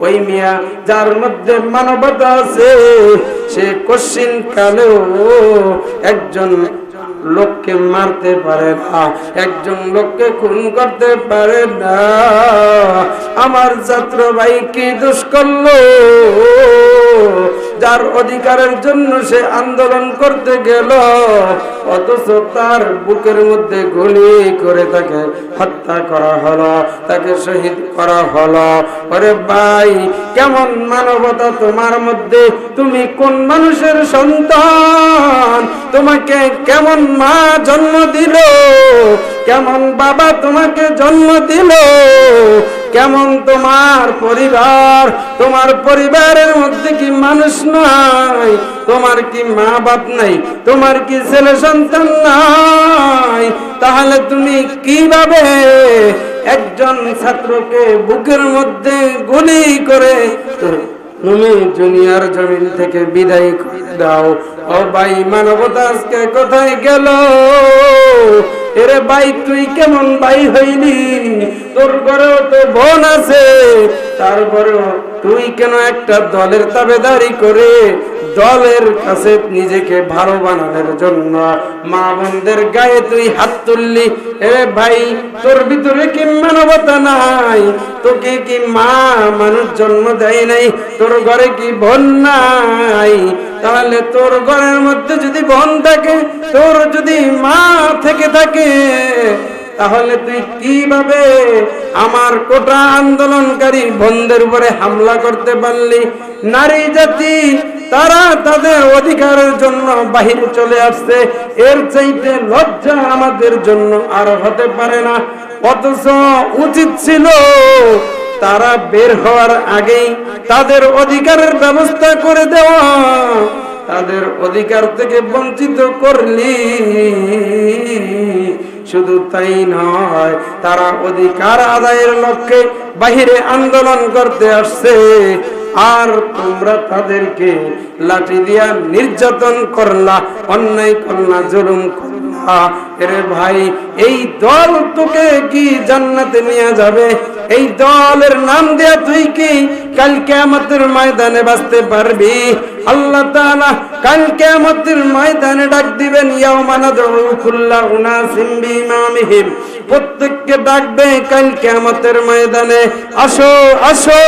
ওই মিয়া যার মধ্যে মানবতা আছে সে কশিন কালেও একজন লোককে মারতে পারে না, একজন লোককে খুন করতে পারে না। আমার ছাত্র ভাই কি দোষ যার অধিকারের জন্য সে আন্দোলন করতে গেল, অথচ তার বুকের মধ্যে গুলি করে তাকে হত্যা করা হলো, তাকে শহীদ করা হলো। ওরে ভাই, কেমন মানবতা তোমার মধ্যে? তুমি কোন মানুষের সন্তান? তোমাকে কেমন মা জন্ম দিল। কেমন বাবা তোমাকে জন্ম দিল? কেমন তোমার পরিবার? তোমার পরিবারের মধ্যে কি মানুষ নাই? তোমার কি মা বাপ নাই? তোমার কি ছেলে সন্তান নাই? তাহলে তুমি কীভাবে একজন ছাত্রকে বুকের মধ্যে গুলি করে তুমি জুনিয়র জমিন থেকে বিদায় করে দাও। ও ভাই মানবতা আজকে কোথায় গেল? এরে ভাই, তুই কেমন ভাই হইলি? তোর ঘরেও তো বোন আছে। তারপরেও তুই কেন একটা দলের তাবেদারি করে দলের কাছে নিজেকে ভালো বানানোর জন্য। মা বোনদের গায়ে তুই হাত তুললি। এ ভাই, তোর ভিতরে কি মানবতা নাই? তোকে কি মা মানুষ জন্ম দেয় নাই? তোর ঘরে কি বোন নাই? তাহলে তোর ঘরের মধ্যে যদি বোন থাকে, তোর যদি মা থেকে থাকে তাহলে তুই কীভাবে আমার কোটা আন্দোলনকারী বন্ধের উপরে হামলা করতে পারলি? নারী জাতি, তারা তাদের অধিকারের জন্য বাহিরে চলে আসছে। এর চাইতে লজ্জা আমাদের জন্য আর হতে পারে না। অথচ উচিত ছিল তারা বের হওয়ার আগেই তাদের অধিকারের ব্যবস্থা করে দেওয়া। তাদের অধিকার থেকে বঞ্চিত করলি। শুধু তাই নয় তারা অধিকার আদায়ের লক্ষ্যে বাহিরে আন্দোলন করতে আসছে। আর তোমরা তাদেরকে লাঠি দিয়া নির্যাতন করলা, অন্যায় করলা, জুলুম ভাই, এই দল তোকে কি জান্নাতে নিয়ে যাবে? এই দলের নাম দেয়া তুই কি কাল কেয়ামতের ময়দানে বাঁচতে পারবি? আল্লাহ তাআলা কাল কেয়ামতের ময়দানে ডাক দিবেন প্রত্যেককে ডাকবে, কাল কেয়ামতের ময়দানে আসো আসো।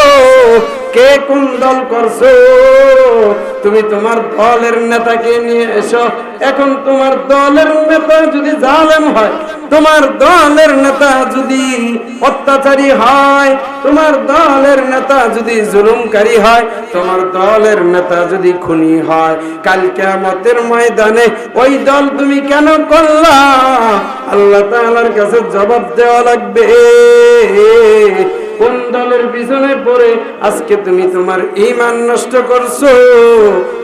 কে কোন দল করছ? তুমি তোমার দলের নেতাকে নিয়ে এসো। এখন তোমার দলের নেতা যদি জালেম হয়, তোমার দলের নেতা যদি অত্যাচারী হয়, তোমার দলের নেতা যদি জুলুমকারী হয়, তোমার দলের নেতা যদি খুনি হয়, কাল কেয়ামতের ময়দানে ওই দল তুমি কেন করলা? আল্লাহ তাআলার কাছে জবাব দেওয়া লাগবে। কোন দলের পিছনে পড়ে আজকে তুমি তোমার ইমান নষ্ট করছ?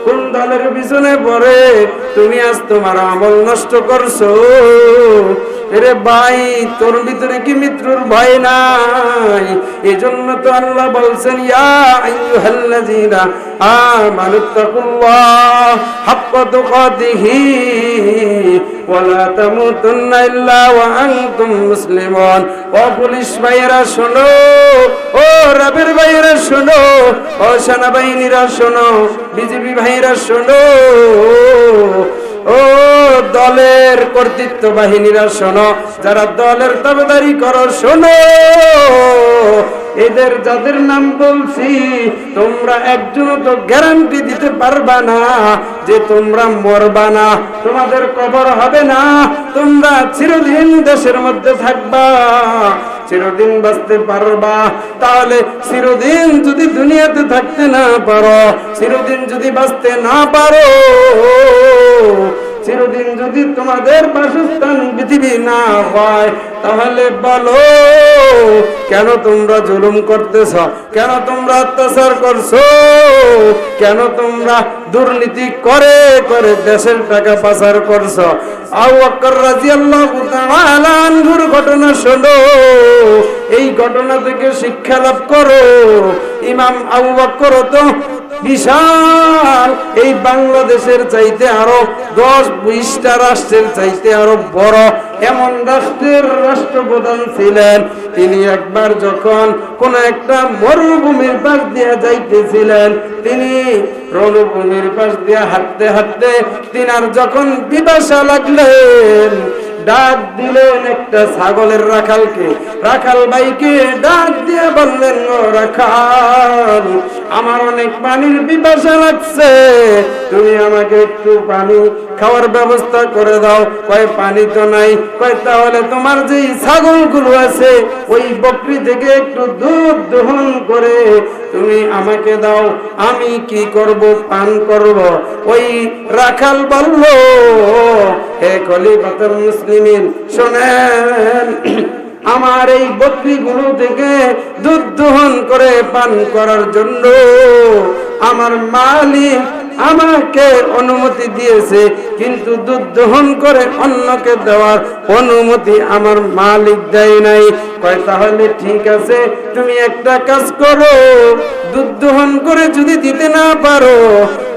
কোন দলের পিছনে পড়ে তুমি আজ তোমার আমল নষ্ট করছ? এরে ভাই, তোর ভিতরে কি মৃত্যুর ভয় নাই? এজন্য তো আল্লাহ বলছেন, ইয়া আইয়ুহাল্লাযীনা ও পুলিশ ভাইরা শোনো, ও রাবের ভাইরা শোনো, ও শোনো বিজেপি ভাইরা শোনো, ও দলের কর্তৃত্ব বাহিনীরা শোনো, যারা দলের তাবেদারি করো, শোনো। এদের যাদের নাম বলছি, তোমরা একজন তো গ্যারান্টি দিতে পারবা না যে তোমরা মরবা না। তোমাদের কবর হবে না। তোমরা চিরদিন দেশের মধ্যে থাকবা, চিরদিন বাঁচতে পারবা। তাহলে চিরদিন যদি দুনিয়াতে থাকতে না পারো, চিরদিন যদি বাঁচতে না পারো চিরদিন যদি তোমাদের বাসস্থান পৃথিবী না হয়, তাহলে বলো, কেন তোমরা জুলুম করতেছ? কেন তোমরা অত্যাচার করছ? কেন তোমরা দুর্নীতি করে করে দেশের টাকা পাচার করছ? আবু বকর রাদিয়াল্লাহু তাআলা আনহুর ঘটনা শোনো। এই ঘটনা থেকে শিক্ষা লাভ করো। ইমাম আবু বকর তো বিশাল। এই বাংলাদেশের চাইতে আরও দশ বিশটা রাষ্ট্রের চাইতে আরও বড় এমন রাষ্ট্রের রাষ্ট্রপ্রধান ছিলেন। তিনি একবার যখন কোন একটা মরুভূমির পাশ দিয়ে যাইতেছিলেন, তিনি রণভূমির পাশ দিয়ে হাঁটতে হাঁটতে তিনার যখন বিপাশা লাগলেন ডাক দিলেন একটা ছাগলের রাখালকে। রাখাল ভাইকে ডাক দিয়ে বললেন, ও রাখাল, আমার অনেক পানির বিপাশা লাগছে। তুমি আমাকে একটু পানি খাওয়ার ব্যবস্থা করে দাও। কয়, পানি তো নাই। কয়, তাহলে তোমার যেই ছাগলগুলো আছে, ওই বকরি থেকে একটু দুধ দহন করে তুমি আমাকে দাও, আমি কি করব, পান করব? ওই রাখাল বলল, হে খলিফাতুল মুসলিমিন, শোনেন, আমার এই বকরিগুলো থেকে দুধ দহন করে পান করার জন্য আমার মালিক আমাকে অনুমতি দিয়েছে, কিন্তু দুধ দহন করে অন্যকে দেওয়ার অনুমতি আমার মালিক দেয় নাই। কয়, তাহলে ঠিক আছে, তুমি একটা কাজ করো, দুধ দহন করে যদি দিতে না পারো,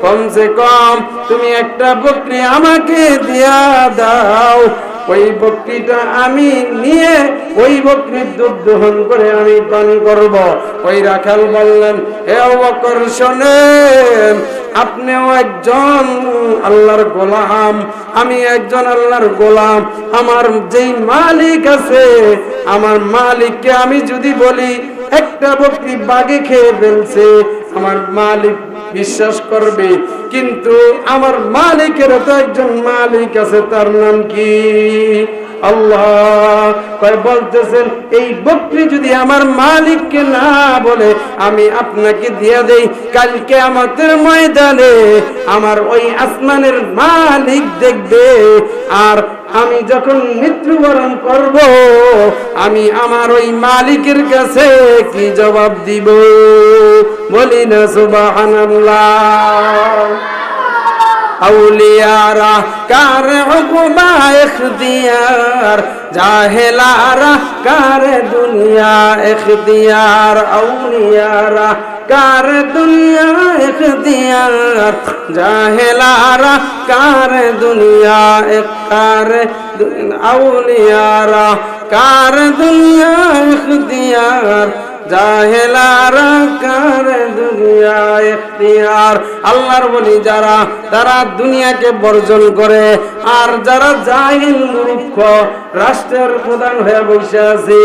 কমসে কম তুমি একটা বকরি আমাকে দিয়া দাও। ওই বকরিটা আমি নিয়ে, ওই বকরির দুধ দহন করে আমি পান করব। ওই রাখাল বললেন বকর শোনেন আপনিও একজন আল্লাহর গোলাম, আমি একজন আল্লাহর গোলাম, আমার যেই মালিক আছে, আমার মালিককে আমি যদি বলি, একটা বকরি বাগে খেয়ে ফেলছে, আমার মালিক বিশ্বাস করবে, কিন্তু আমার মালিকের তো একজন মালিক আছে, তার নাম কি? আল্লাহ কয়, বলতেছেন, এই বকরি যদি আমার মালিককে না বলে, আমি আপনাকে দিয়ে দেই কালকে আমাদের ময়দানে আমার ওই আসমানের মালিক দেখবে। আর আমি যখন মৃত্যুবরণ করব, আমি আমার ওই মালিকের কাছে কি জবাব দিব? বলি না, সুবহানাল্লাহ। আউলিয়ারা, কার হুকুমা ইখতিয়ার? জাহেলারা, কার দুনিয়া ইখতিয়ার? আউলিয়ারা, কার দুনিয়া ইখতিয়ার? জাহেলারা, কার দুনিয়া কার আউলিয়ারা, কার দুনিয়া ইখতিয়ার? জাহেলারা কার দুনিয়া ইখতিয়ার আল্লাহর বলি, যারা তারা দুনিয়াকে বর্জন করে, আর যারা জাহিল মূর্খ, রাষ্ট্রের প্রধান হয়ে বসে আছে,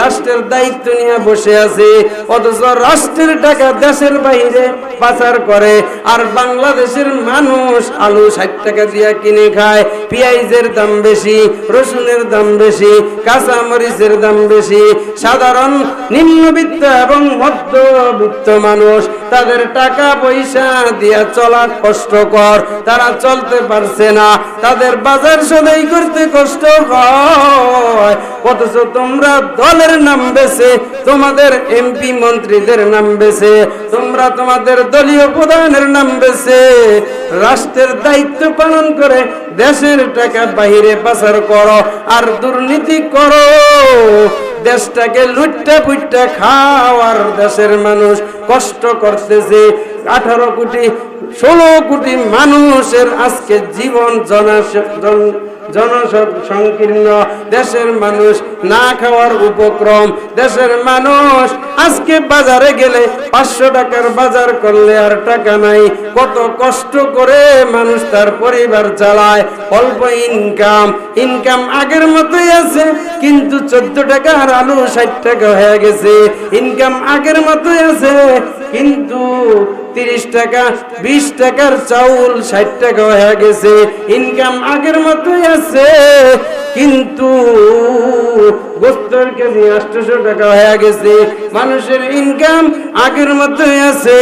রাষ্ট্রের দায়িত্ব নিয়ে বসে আছে, অথচ রাষ্ট্রের টাকা দেশের বাইরে পাচার করে, আর বাংলাদেশের মানুষ আলু ষাট টাকা দিয়ে কিনে খায়, পেঁয়াজের দাম বেশি, রসুনের দাম বেশি কাঁচা মরিচের দাম বেশি, সাধারণ নিম্নবিত্ত এবং মধ্যবিত্ত মানুষ, তাদের টাকা পয়সা দিয়ে চলা কষ্টকর তারা চলতে পারছে না, তাদের বাজার সদাই করতে কষ্ট অথচ তোমরা দলের নাম বেছে, তোমাদের এমপি মন্ত্রীদের নাম বেছে, তোমরা তোমাদের দলীয় প্রধানের নাম বেছে, রাষ্ট্রের দায়িত্ব পালন করে দেশের টাকা বাহিরে পাচার করো, আর দুর্নীতি করো। দেশটাকে লুটটা পুটটা খাওয়ার দেশের মানুষ কষ্ট করতেছে। আঠারো কোটি, ষোলো কোটি মানুষের আজকে জীবন জনসংকীর্ণ জনসংকীর্ণ দেশের মানুষ না খাওয়ার উপক্রম। দেশের মানুষ আজকে বাজারে গেলে পাঁচশো টাকার বাজার করলে আর টাকা নাই। কত কষ্ট করে মানুষ তার পরিবার চালায়। অল্প ইনকাম। ইনকাম আগের মতোই আছে, কিন্তু চোদ্দ টাকা আর আলু ষাট টাকা হয়ে গেছে। ইনকাম আগের মতোই আছে, কিন্তু তিরিশ টাকা, বিশ টাকার চাউল ষাট টাকা হয়ে গেছে। ইনকাম আগের মতোই আছে, কিন্তু টাকা হয়ে গেছে। মানুষের ইনকাম আগের মতোই আছে।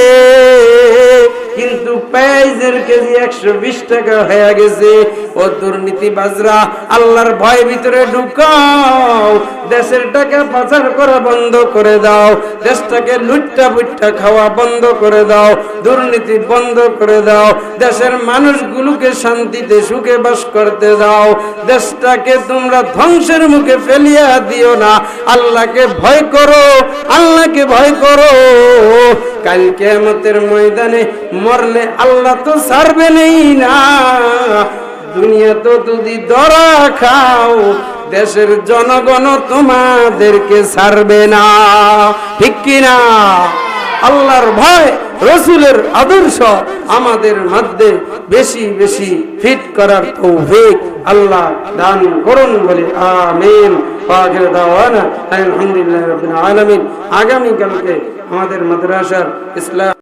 কিন্তু পেঁয়াজের কেজি একশো বিশ টাকা হয়ে গেছে। ও দুর্নীতি বাজরা আল্লাহর ভয় ভিতরে ঢুকাও। দেশের টাকা পাচার করা বন্ধ করে দাও। দেশটাকে লুট্টা বুট্টা খাওয়া বন্ধ করে দাও। দুর্নীতি বন্ধ করে দাও। দেশের মানুষগুলোকে শান্তিতে সুখে বাস করতে দাও। দেশটাকে তোমরা ধ্বংসের মুখে ফেলিয়া দিও না। আল্লাহকে ভয় করো, আল্লাহকে ভয় করো। কাল কেয়ামতের ময়দানে মরলে আল্লাহ তো ছাড়বে নেই না। দুনিয়া তো যদি দরা খাও, দেশের জনগণ তোমাদেরকে ছাড়বে না। ঠিক কিনা? আল্লাহর ভয়, রসুলের আদর্শ আমাদের মধ্যে বেশি বেশি ফিট করার তৌফিক আল্লাহ দান করুন বলে আমিন। আলহামদুলিল্লাহ আলামিন। আগামী কালকে আমাদের মাদ্রাসার ইসলাম